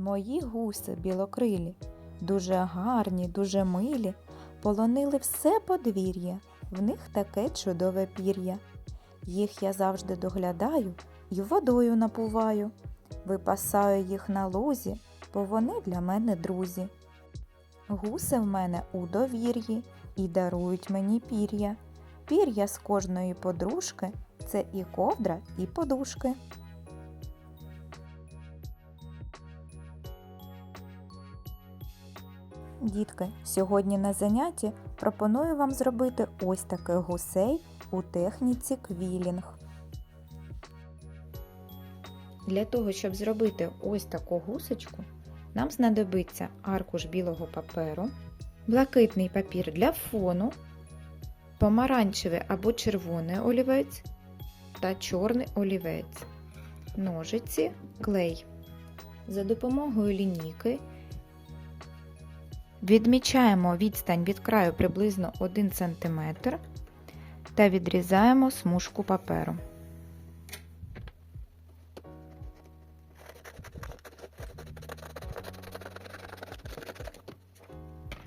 Мої гуси білокрилі, дуже гарні, дуже милі, полонили все подвір'я, в них таке чудове пір'я. Їх я завжди доглядаю і водою напуваю. Випасаю їх на лузі, бо вони для мене друзі. Гуси в мене у довір'ї і дарують мені пір'я. Пір'я з кожної подружки це і ковдра, і подушки. Дітки, сьогодні на занятті пропоную вам зробити ось таких гусей у техніці квілінг. Для того, щоб зробити ось таку гусочку, нам знадобиться аркуш білого паперу, блакитний папір для фону, помаранчевий або червоний олівець та чорний олівець, ножиці, клей. За допомогою лінійки відмічаємо відстань від краю приблизно 1 см та відрізаємо смужку паперу.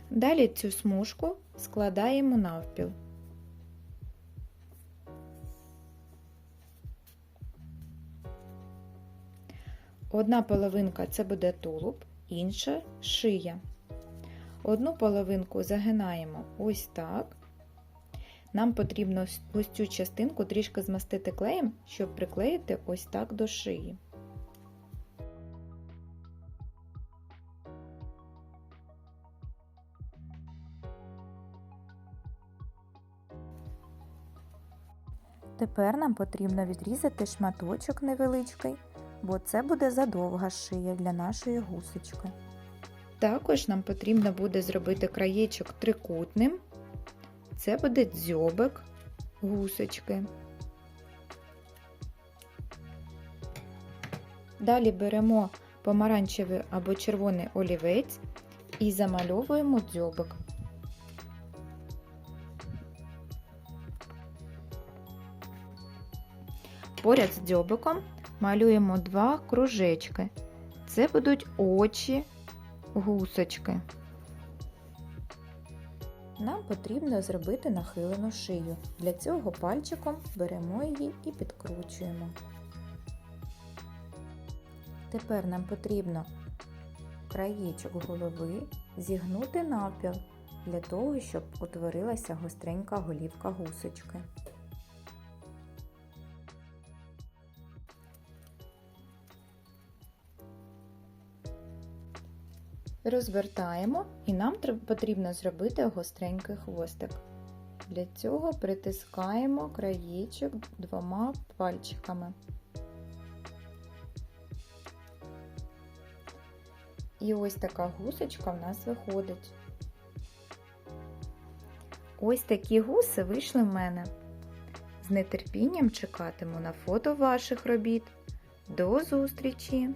Далі цю смужку складаємо навпіл. Одна половинка це буде тулуб, інша шия. Одну половинку загинаємо ось так. Нам потрібно ось цю частинку трішки змастити клеєм, щоб приклеїти ось так до шиї. Тепер нам потрібно відрізати шматочок невеличкий, бо це буде задовга шия для нашої гусочки. Також нам потрібно буде зробити краєчок трикутним. Це буде дзьобик гусочки. Далі беремо помаранчевий або червоний олівець і замальовуємо дзьобик. Поряд з дзьобиком малюємо два кружечки. Це будуть очі гусочки. Нам потрібно зробити нахилену шию. Для цього пальчиком беремо її і підкручуємо. Тепер нам потрібно краєчок голови зігнути навпіл для того, щоб утворилася гостренька голівка гусочки. Розвертаємо і нам потрібно зробити гостренький хвостик. Для цього притискаємо краєчок двома пальчиками. І ось така гусочка в нас виходить. Ось такі гуси вийшли в мене. З нетерпінням чекатиму на фото ваших робіт. До зустрічі!